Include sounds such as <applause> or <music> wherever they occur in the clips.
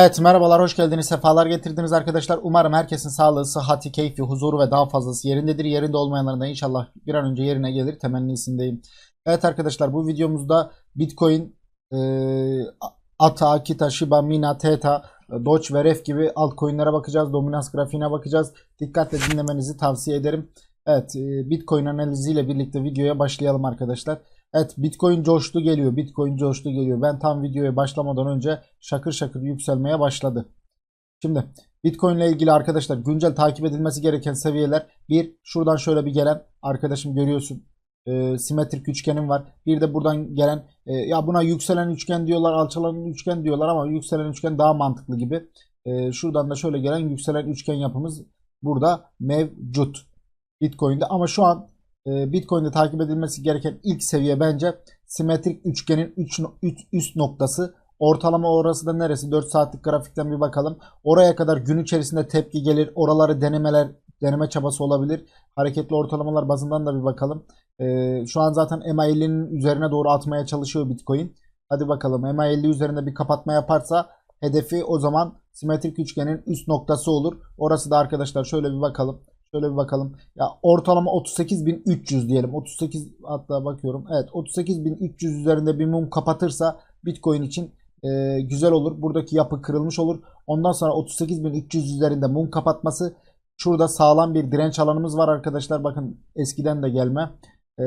Evet merhabalar hoş geldiniz sefalar getirdiniz arkadaşlar. Umarım herkesin sağlığı, sıhhati, keyfi, huzuru ve daha fazlası yerindedir. Yerinde olmayanların da inşallah bir an önce yerine gelir temennisindeyim. Evet arkadaşlar bu videomuzda Bitcoin, e, ATA, Akita, Shiba, Mina, Theta, Doge ve Ref gibi altcoin'lere bakacağız. Dominans grafiğine bakacağız. Dikkatle dinlemenizi tavsiye ederim. Evet e, Bitcoin analiziyle birlikte videoya başlayalım arkadaşlar. Evet Bitcoin coştu geliyor. Bitcoin coştu geliyor. Ben tam videoya başlamadan önce şakır şakır yükselmeye başladı. Şimdi Bitcoin ile ilgili arkadaşlar güncel takip edilmesi gereken seviyeler bir şuradan şöyle bir gelen arkadaşım görüyorsun e, simetrik üçgenim var. Bir de buradan gelen e, ya buna yükselen üçgen diyorlar, alçalan üçgen diyorlar ama yükselen üçgen daha mantıklı gibi. E, şuradan da şöyle gelen yükselen üçgen yapımız burada mevcut Bitcoin'de ama şu an Bitcoin'de takip edilmesi gereken ilk seviye bence simetrik üçgenin üç, üç, üst noktası. Ortalama orası da neresi? 4 saatlik grafikten bir bakalım. Oraya kadar gün içerisinde tepki gelir. Oraları denemeler, deneme çabası olabilir. Hareketli ortalamalar bazından da bir bakalım. Ee, şu an zaten MA50'nin üzerine doğru atmaya çalışıyor Bitcoin. Hadi bakalım MA50 üzerinde bir kapatma yaparsa hedefi o zaman simetrik üçgenin üst noktası olur. Orası da arkadaşlar şöyle bir bakalım. Şöyle bir bakalım. Ya ortalama 38.300 diyelim. 38 hatta bakıyorum. Evet 38.300 üzerinde bir mum kapatırsa Bitcoin için e, güzel olur. Buradaki yapı kırılmış olur. Ondan sonra 38.300 üzerinde mum kapatması şurada sağlam bir direnç alanımız var arkadaşlar. Bakın eskiden de gelme. E,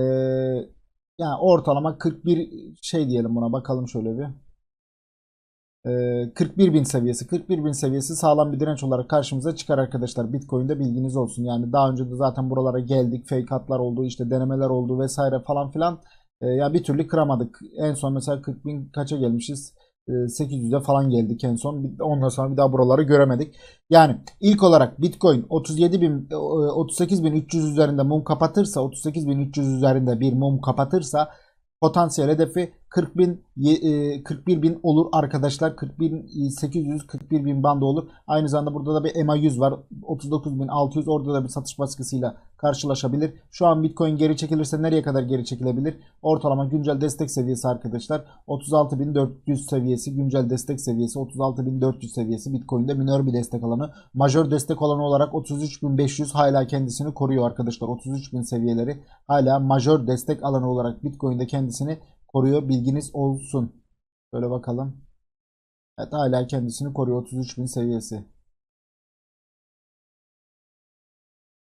yani ortalama 41 şey diyelim buna bakalım şöyle bir. 41 bin seviyesi. 41 bin seviyesi sağlam bir direnç olarak karşımıza çıkar arkadaşlar. Bitcoin'de bilginiz olsun. Yani daha önce de zaten buralara geldik. Fake hatlar oldu işte denemeler oldu vesaire falan filan. E, ya bir türlü kıramadık. En son mesela 40 bin kaça gelmişiz? E, 800'e falan geldik en son. Ondan sonra bir daha buraları göremedik. Yani ilk olarak Bitcoin 37 bin 38 bin 300 üzerinde mum kapatırsa 38 bin 300 üzerinde bir mum kapatırsa potansiyel hedefi 40 bin, 41 bin olur arkadaşlar. 41 800 41 bin bandı olur. Aynı zamanda burada da bir EMA 100 var. 39 bin 600 orada da bir satış baskısıyla karşılaşabilir. Şu an Bitcoin geri çekilirse nereye kadar geri çekilebilir? Ortalama güncel destek seviyesi arkadaşlar 36.400 seviyesi güncel destek seviyesi 36.400 seviyesi Bitcoin'de minör bir destek alanı. Majör destek alanı olarak 33.500 hala kendisini koruyor arkadaşlar. 33.000 seviyeleri hala majör destek alanı olarak Bitcoin'de kendisini koruyor. Bilginiz olsun. Böyle bakalım. Evet hala kendisini koruyor. 33.000 seviyesi.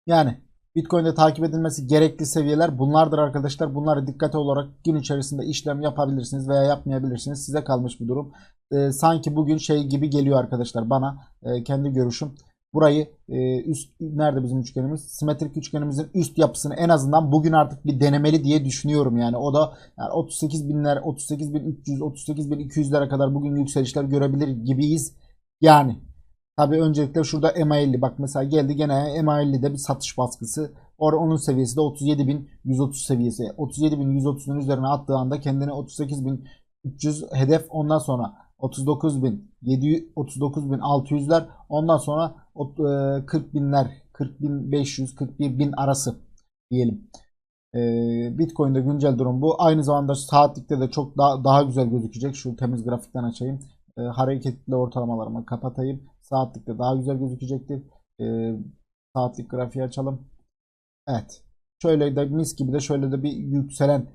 Yani Bitcoin'de takip edilmesi gerekli seviyeler bunlardır arkadaşlar. Bunları dikkate olarak gün içerisinde işlem yapabilirsiniz veya yapmayabilirsiniz. Size kalmış bir durum. Ee, sanki bugün şey gibi geliyor arkadaşlar bana e, kendi görüşüm. Burayı e, üst nerede bizim üçgenimiz? Simetrik üçgenimizin üst yapısını en azından bugün artık bir denemeli diye düşünüyorum yani. O da yani 38 binler, 38 bin 300, 38 bin 200'lere kadar bugün yükselişler görebilir gibiyiz. Yani tabii öncelikle şurada MA50 bak mesela geldi gene MA50'de bir satış baskısı. Or onun seviyesi de 37.130 seviyesi. 37.130'un üzerine attığı anda kendine 38.300 hedef ondan sonra 39.700 39.600'ler ondan sonra 40 binler 40 bin 500 41 bin arası diyelim. Bitcoin'de güncel durum bu. Aynı zamanda saatlikte de çok daha, daha güzel gözükecek. Şu temiz grafikten açayım. Hareketli ortalamalarımı kapatayım. Saatlikte daha güzel gözükecektir. Saatlik grafiği açalım. Evet. Şöyle de mis gibi de şöyle de bir yükselen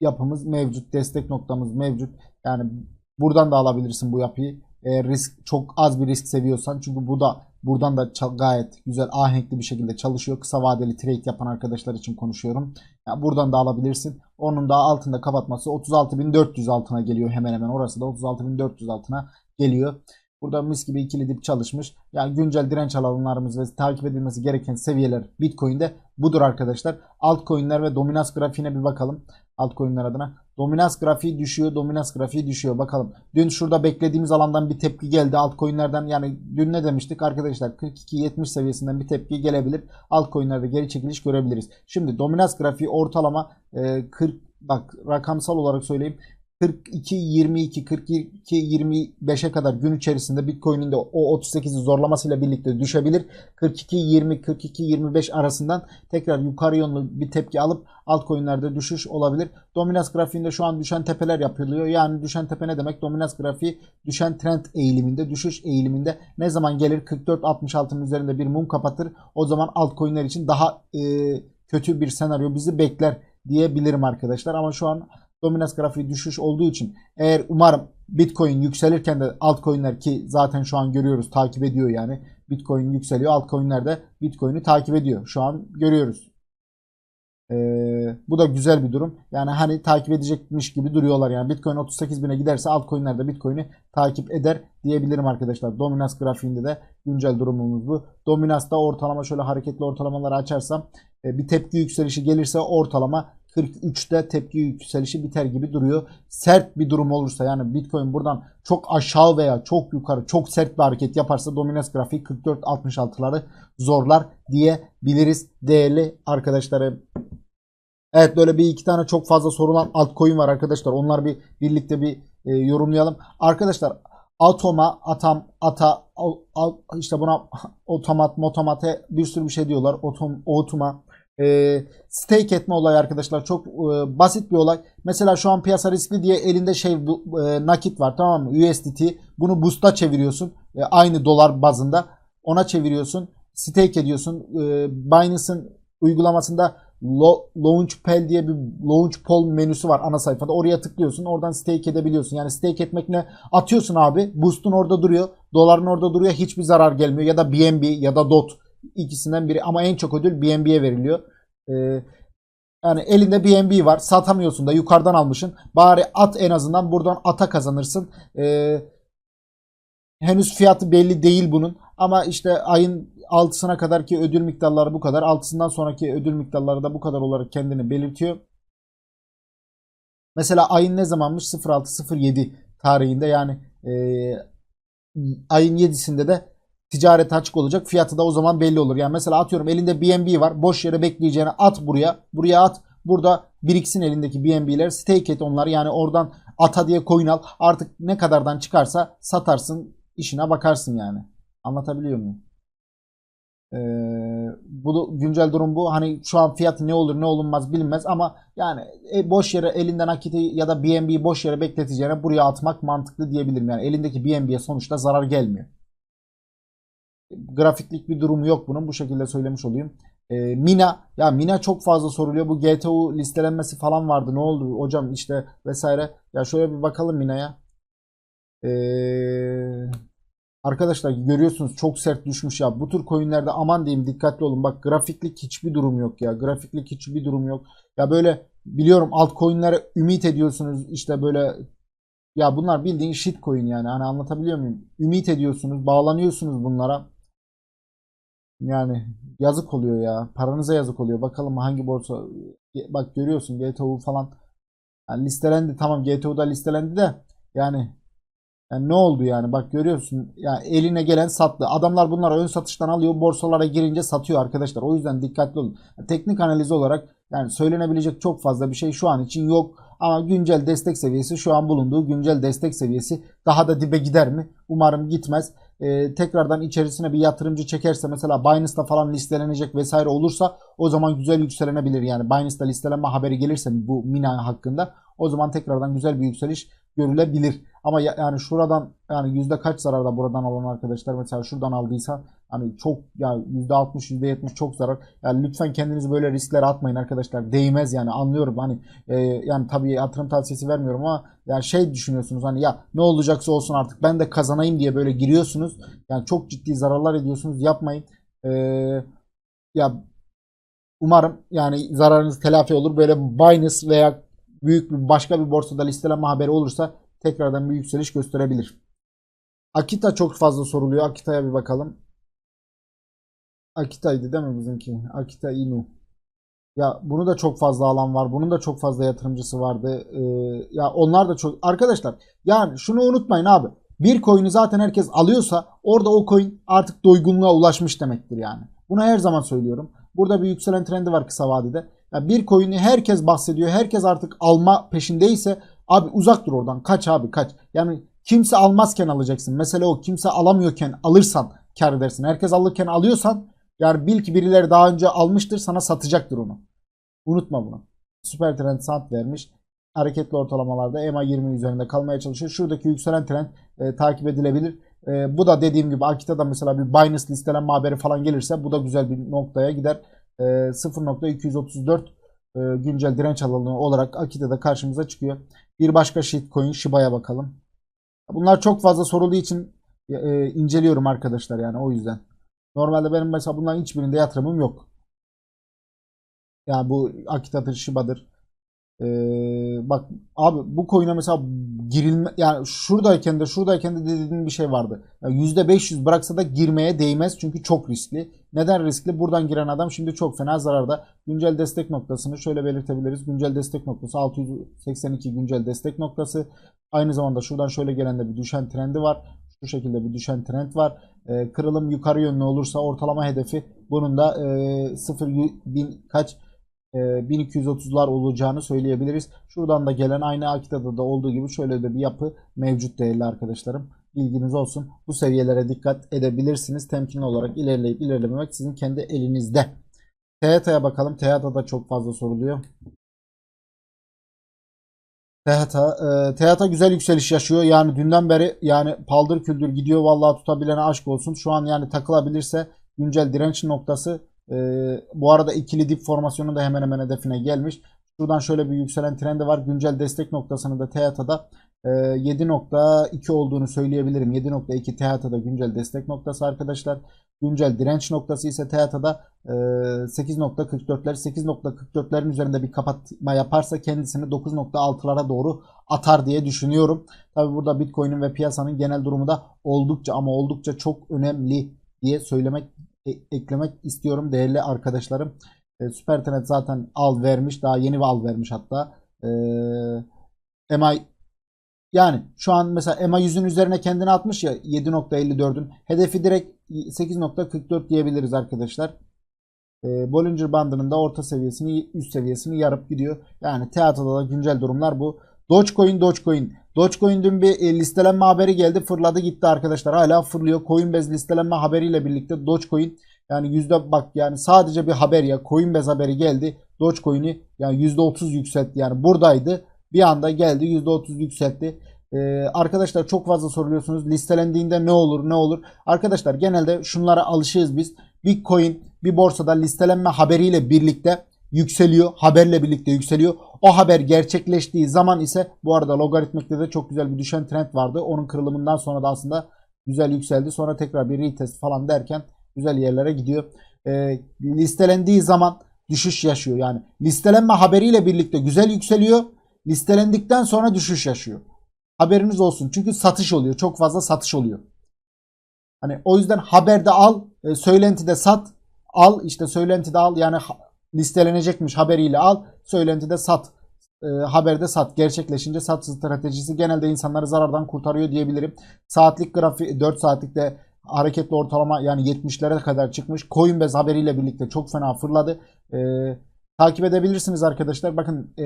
yapımız mevcut. Destek noktamız mevcut. Yani buradan da alabilirsin bu yapıyı. Eğer risk çok az bir risk seviyorsan çünkü bu da buradan da gayet güzel ahenkli bir şekilde çalışıyor. Kısa vadeli trade yapan arkadaşlar için konuşuyorum. Yani buradan da alabilirsin. Onun da altında kapatması 36.400 altına geliyor hemen hemen. Orası da 36.400 altına geliyor. Burada mis gibi ikili dip çalışmış. Yani güncel direnç alanlarımız ve takip edilmesi gereken seviyeler Bitcoin'de budur arkadaşlar. Altcoin'ler ve dominans grafiğine bir bakalım. Altcoin'ler adına. Dominans grafiği düşüyor. Dominans grafiği düşüyor. Bakalım. Dün şurada beklediğimiz alandan bir tepki geldi. Altcoin'lerden yani dün ne demiştik arkadaşlar? 42-70 seviyesinden bir tepki gelebilir. Altcoin'lerde geri çekiliş görebiliriz. Şimdi dominans grafiği ortalama 40 bak rakamsal olarak söyleyeyim. 42 22 42 25'e kadar gün içerisinde Bitcoin'in de o 38'i zorlamasıyla birlikte düşebilir. 42 20 42 25 arasından tekrar yukarı yönlü bir tepki alıp altcoin'lerde düşüş olabilir. Dominans grafiğinde şu an düşen tepeler yapılıyor. Yani düşen tepe ne demek? Dominans grafiği düşen trend eğiliminde, düşüş eğiliminde ne zaman gelir? 44-66'nın üzerinde bir mum kapatır. O zaman altcoin'ler için daha e, kötü bir senaryo bizi bekler diyebilirim arkadaşlar. Ama şu an dominans grafiği düşüş olduğu için eğer umarım Bitcoin yükselirken de altcoin'ler ki zaten şu an görüyoruz takip ediyor yani. Bitcoin yükseliyor. Altcoin'ler de Bitcoin'i takip ediyor. Şu an görüyoruz. Ee, bu da güzel bir durum. Yani hani takip edecekmiş gibi duruyorlar. Yani Bitcoin 38 bine giderse altcoin'ler de Bitcoin'i takip eder diyebilirim arkadaşlar. Dominans grafiğinde de güncel durumumuz bu. Dominansta ortalama şöyle hareketli ortalamaları açarsam e, bir tepki yükselişi gelirse ortalama 43'te tepki yükselişi biter gibi duruyor. Sert bir durum olursa yani Bitcoin buradan çok aşağı veya çok yukarı çok sert bir hareket yaparsa dominans grafiği 44-66'ları zorlar diyebiliriz değerli arkadaşlarım. Evet böyle bir iki tane çok fazla sorulan altcoin var arkadaşlar. Onlar bir birlikte bir e, yorumlayalım. Arkadaşlar Atoma, Atam, Ata, o- o- işte buna <laughs> otomat, motomate bir sürü bir şey diyorlar. Otom, otuma. E, stake etme olayı arkadaşlar çok e, basit bir olay. Mesela şu an piyasa riskli diye elinde şey e, nakit var tamam mı? USDT. Bunu boost'a çeviriyorsun. E, aynı dolar bazında. Ona çeviriyorsun. Stake ediyorsun. E, Binance'ın uygulamasında Lo- Launchpad diye bir Launchpool menüsü var ana sayfada. Oraya tıklıyorsun. Oradan stake edebiliyorsun. Yani stake etmek ne? Atıyorsun abi. Boost'un orada duruyor. Doların orada duruyor. Hiçbir zarar gelmiyor. Ya da BNB ya da DOT ikisinden biri ama en çok ödül BNB'ye veriliyor. Ee, yani elinde BNB var. Satamıyorsun da yukarıdan almışsın. Bari at en azından buradan ata kazanırsın. Ee, henüz fiyatı belli değil bunun. Ama işte ayın 6'sına kadar ki ödül miktarları bu kadar. 6'sından sonraki ödül miktarları da bu kadar olarak kendini belirtiyor. Mesela ayın ne zamanmış? 06.07 tarihinde yani e, ayın 7'sinde de ticaret açık olacak. Fiyatı da o zaman belli olur. Yani mesela atıyorum elinde BNB var. Boş yere bekleyeceğine at buraya. Buraya at. Burada biriksin elindeki BNB'ler. Stake et onları. Yani oradan ata diye coin al. Artık ne kadardan çıkarsa satarsın. işine bakarsın yani. Anlatabiliyor muyum? Ee, bu güncel durum bu. Hani şu an fiyatı ne olur ne olunmaz bilinmez ama yani e, boş yere elinden nakiti ya da BNB boş yere bekleteceğine buraya atmak mantıklı diyebilirim. Yani elindeki BNB'ye sonuçta zarar gelmiyor. Grafiklik bir durumu yok bunun. Bu şekilde söylemiş olayım. Ee, Mina ya Mina çok fazla soruluyor. Bu GTU listelenmesi falan vardı. Ne oldu hocam işte vesaire. Ya şöyle bir bakalım Mina'ya. Ee, Arkadaşlar görüyorsunuz çok sert düşmüş ya. Bu tür coinlerde aman diyeyim dikkatli olun. Bak grafiklik hiçbir durum yok ya. Grafiklik hiçbir durum yok. Ya böyle biliyorum altcoin'lere ümit ediyorsunuz. işte böyle ya bunlar bildiğin shitcoin yani. Hani anlatabiliyor muyum? Ümit ediyorsunuz, bağlanıyorsunuz bunlara. Yani yazık oluyor ya. Paranıza yazık oluyor. Bakalım hangi borsa. Bak görüyorsun GTO falan. Yani listelendi tamam GTO'da listelendi de yani yani ne oldu yani? Bak görüyorsun. Ya eline gelen sattı. Adamlar bunları ön satıştan alıyor. Borsalara girince satıyor arkadaşlar. O yüzden dikkatli olun. Teknik analiz olarak yani söylenebilecek çok fazla bir şey şu an için yok. Ama güncel destek seviyesi şu an bulunduğu güncel destek seviyesi daha da dibe gider mi? Umarım gitmez. Ee, tekrardan içerisine bir yatırımcı çekerse mesela Binance'da falan listelenecek vesaire olursa o zaman güzel yükselenebilir. Yani Binance'da listelenme haberi gelirse bu Mina hakkında o zaman tekrardan güzel bir yükseliş görülebilir. Ama ya- yani şuradan yani yüzde kaç zararda buradan alan arkadaşlar mesela şuradan aldıysa hani çok ya yüzde altmış yüzde yetmiş çok zarar. Yani lütfen kendinizi böyle risklere atmayın arkadaşlar. Değmez yani anlıyorum hani e, yani tabii yatırım tavsiyesi vermiyorum ama yani şey düşünüyorsunuz hani ya ne olacaksa olsun artık ben de kazanayım diye böyle giriyorsunuz. Yani çok ciddi zararlar ediyorsunuz. Yapmayın. E, ya umarım yani zararınız telafi olur. Böyle Binance veya büyük bir başka bir borsada listelenme haberi olursa tekrardan bir yükseliş gösterebilir. Akita çok fazla soruluyor. Akita'ya bir bakalım. Akita'ydı değil mi bizimki? Akita Inu. Ya bunu da çok fazla alan var. Bunun da çok fazla yatırımcısı vardı. Ee, ya onlar da çok... Arkadaşlar yani şunu unutmayın abi. Bir coin'i zaten herkes alıyorsa orada o coin artık doygunluğa ulaşmış demektir yani. Bunu her zaman söylüyorum. Burada bir yükselen trendi var kısa vadede. Ya bir coin'i herkes bahsediyor. Herkes artık alma peşindeyse Abi uzak dur oradan. Kaç abi kaç. Yani kimse almazken alacaksın. Mesele o. Kimse alamıyorken alırsan kar edersin. Herkes alırken alıyorsan yani bil ki birileri daha önce almıştır sana satacaktır onu. Unutma bunu. Süper trend saat vermiş. Hareketli ortalamalarda EMA 20 üzerinde kalmaya çalışıyor. Şuradaki yükselen trend e, takip edilebilir. E, bu da dediğim gibi Akita'da mesela bir Binance listelenme haberi falan gelirse bu da güzel bir noktaya gider. E, 0.234 e, güncel direnç alanı olarak Akita'da karşımıza çıkıyor. Bir başka shitcoin Shiba'ya bakalım. Bunlar çok fazla sorulduğu için e, inceliyorum arkadaşlar yani o yüzden. Normalde benim mesela bunların hiçbirinde yatırımım yok. Yani bu Akita'dır, Shiba'dır. Ee, bak abi bu coin'e mesela girilme yani şuradayken de şuradayken de dediğim bir şey vardı. Yani %500 bıraksa da girmeye değmez çünkü çok riskli. Neden riskli? Buradan giren adam şimdi çok fena zararda. Güncel destek noktasını şöyle belirtebiliriz. Güncel destek noktası 682 güncel destek noktası. Aynı zamanda şuradan şöyle gelen de bir düşen trendi var. Şu şekilde bir düşen trend var. Ee, kırılım yukarı yönlü olursa ortalama hedefi bunun da e, 0 bin kaç 1230'lar olacağını söyleyebiliriz. Şuradan da gelen aynı Akita'da da olduğu gibi şöyle de bir yapı mevcut değerli arkadaşlarım. Bilginiz olsun. Bu seviyelere dikkat edebilirsiniz. Temkinli olarak ilerleyip ilerlememek sizin kendi elinizde. TYT'ye bakalım. TYT'da çok fazla soruluyor. TYT, e, TYT güzel yükseliş yaşıyor. Yani dünden beri yani paldır küldür gidiyor. Vallahi tutabilene aşk olsun. Şu an yani takılabilirse güncel direnç noktası ee, bu arada ikili dip formasyonu da hemen hemen hedefine gelmiş. Şuradan şöyle bir yükselen trendi var. Güncel destek noktasını da TEATA'da e, 7.2 olduğunu söyleyebilirim. 7.2 TEATA'da güncel destek noktası arkadaşlar. Güncel direnç noktası ise TEATA'da e, 8.44'ler 8.44'lerin üzerinde bir kapatma yaparsa kendisini 9.6'lara doğru atar diye düşünüyorum. Tabi burada Bitcoin'in ve piyasanın genel durumu da oldukça ama oldukça çok önemli diye söylemek e- eklemek istiyorum değerli arkadaşlarım. E, Süpertenet zaten al vermiş. Daha yeni bir al vermiş hatta. E, MI yani şu an mesela MA 100'ün üzerine kendini atmış ya 7.54'ün. Hedefi direkt 8.44 diyebiliriz arkadaşlar. E, Bollinger bandının da orta seviyesini üst seviyesini yarıp gidiyor. Yani teatroda da güncel durumlar bu. Dogecoin Dogecoin. Dogecoin dün bir e, listelenme haberi geldi. Fırladı gitti arkadaşlar. Hala fırlıyor. Coinbase listelenme haberiyle birlikte Dogecoin yani yüzde bak yani sadece bir haber ya Coinbase haberi geldi. Dogecoin'i yani yüzde otuz yükseltti. Yani buradaydı. Bir anda geldi yüzde otuz yükseltti. Ee, arkadaşlar çok fazla soruyorsunuz. Listelendiğinde ne olur ne olur. Arkadaşlar genelde şunlara alışığız biz. Bitcoin bir borsada listelenme haberiyle birlikte yükseliyor. Haberle birlikte yükseliyor. O haber gerçekleştiği zaman ise bu arada logaritmikte de çok güzel bir düşen trend vardı. Onun kırılımından sonra da aslında güzel yükseldi. Sonra tekrar bir retest falan derken güzel yerlere gidiyor. E, listelendiği zaman düşüş yaşıyor. Yani listelenme haberiyle birlikte güzel yükseliyor. Listelendikten sonra düşüş yaşıyor. Haberiniz olsun. Çünkü satış oluyor. Çok fazla satış oluyor. Hani o yüzden haberde al, e, söylentide sat. Al işte söylentide al. Yani listelenecekmiş haberiyle al. Söylentide sat. E, haberde sat. Gerçekleşince sat stratejisi genelde insanları zarardan kurtarıyor diyebilirim. Saatlik grafiği 4 saatlikte hareketli ortalama yani 70'lere kadar çıkmış. Coinbase haberiyle birlikte çok fena fırladı. E, takip edebilirsiniz arkadaşlar. Bakın e,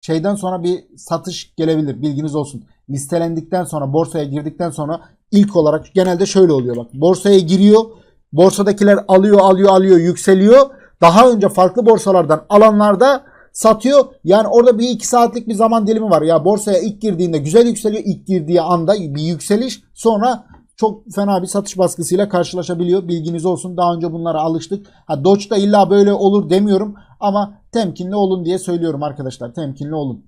şeyden sonra bir satış gelebilir. Bilginiz olsun. Listelendikten sonra borsaya girdikten sonra ilk olarak genelde şöyle oluyor bak. Borsaya giriyor. Borsadakiler alıyor alıyor alıyor yükseliyor. Daha önce farklı borsalardan alanlarda satıyor. Yani orada bir iki saatlik bir zaman dilimi var. Ya borsaya ilk girdiğinde güzel yükseliyor. İlk girdiği anda bir yükseliş. Sonra çok fena bir satış baskısıyla karşılaşabiliyor. Bilginiz olsun. Daha önce bunlara alıştık. Ha Doge'da illa böyle olur demiyorum ama temkinli olun diye söylüyorum arkadaşlar. Temkinli olun.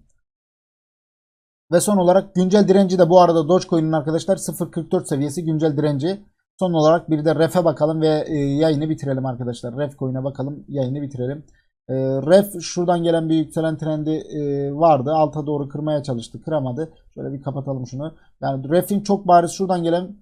Ve son olarak güncel direnci de bu arada Dogecoin'in arkadaşlar 0.44 seviyesi güncel direnci. Son olarak bir de REF'e bakalım ve e, yayını bitirelim arkadaşlar. REF coin'e bakalım yayını bitirelim. E, REF şuradan gelen bir yükselen trendi e, vardı. Alta doğru kırmaya çalıştı. Kıramadı. Şöyle bir kapatalım şunu. Yani REF'in çok bariz şuradan gelen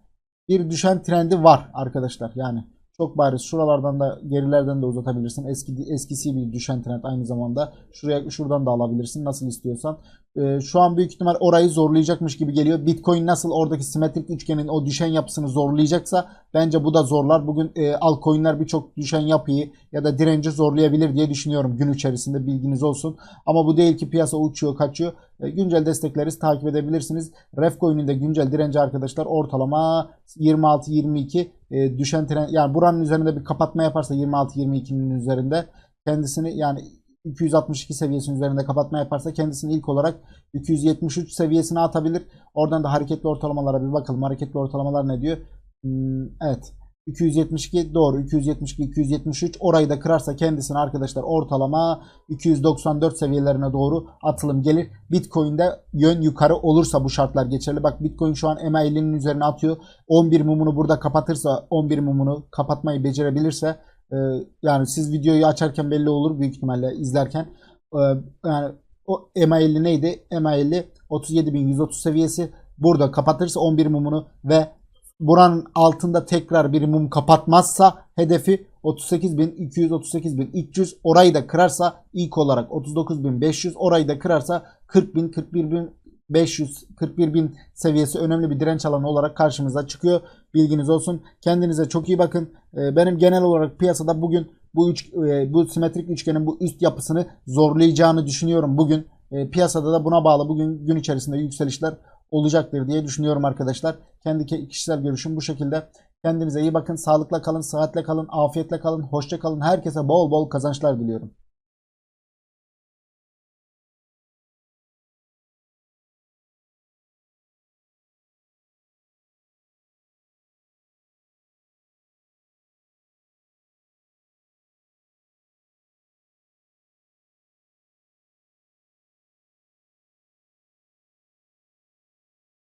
bir düşen trendi var arkadaşlar. Yani çok bariz şuralardan da gerilerden de uzatabilirsin. Eski eskisi bir düşen trend aynı zamanda. Şuraya şuradan da alabilirsin nasıl istiyorsan. E, şu an büyük ihtimal orayı zorlayacakmış gibi geliyor. Bitcoin nasıl oradaki simetrik üçgenin o düşen yapısını zorlayacaksa bence bu da zorlar. Bugün e, altcoin'ler birçok düşen yapıyı ya da direnci zorlayabilir diye düşünüyorum gün içerisinde bilginiz olsun. Ama bu değil ki piyasa uçuyor kaçıyor. E, güncel destekleri takip edebilirsiniz. Refcoin'in de güncel direnci arkadaşlar ortalama 26-22 e, düşen trend yani buranın üzerinde bir kapatma yaparsa 26-22'nin üzerinde kendisini yani 262 seviyesinin üzerinde kapatma yaparsa kendisini ilk olarak 273 seviyesine atabilir. Oradan da hareketli ortalamalara bir bakalım. Hareketli ortalamalar ne diyor? Hmm, evet. 272 doğru 272 273 orayı da kırarsa kendisine arkadaşlar ortalama 294 seviyelerine doğru atılım gelir. Bitcoin'de yön yukarı olursa bu şartlar geçerli. Bak Bitcoin şu an MA50'nin üzerine atıyor. 11 mumunu burada kapatırsa 11 mumunu kapatmayı becerebilirse e, yani siz videoyu açarken belli olur büyük ihtimalle izlerken. E, yani o MA50 neydi? MA50 37.130 seviyesi. Burada kapatırsa 11 mumunu ve buranın altında tekrar bir mum kapatmazsa hedefi 38.200 38.300 orayı da kırarsa ilk olarak 39.500 orayı da kırarsa 40.000 41.500 41.000 seviyesi önemli bir direnç alanı olarak karşımıza çıkıyor. Bilginiz olsun. Kendinize çok iyi bakın. Ee, Benim genel olarak piyasada bugün bu üç, e, bu simetrik üçgenin bu üst yapısını zorlayacağını düşünüyorum bugün. E, Piyasada da buna bağlı bugün gün içerisinde yükselişler olacaktır diye düşünüyorum arkadaşlar. Kendi ke- kişisel görüşüm bu şekilde. Kendinize iyi bakın. Sağlıkla kalın, sıhhatle kalın, afiyetle kalın, hoşça kalın. Herkese bol bol kazançlar diliyorum.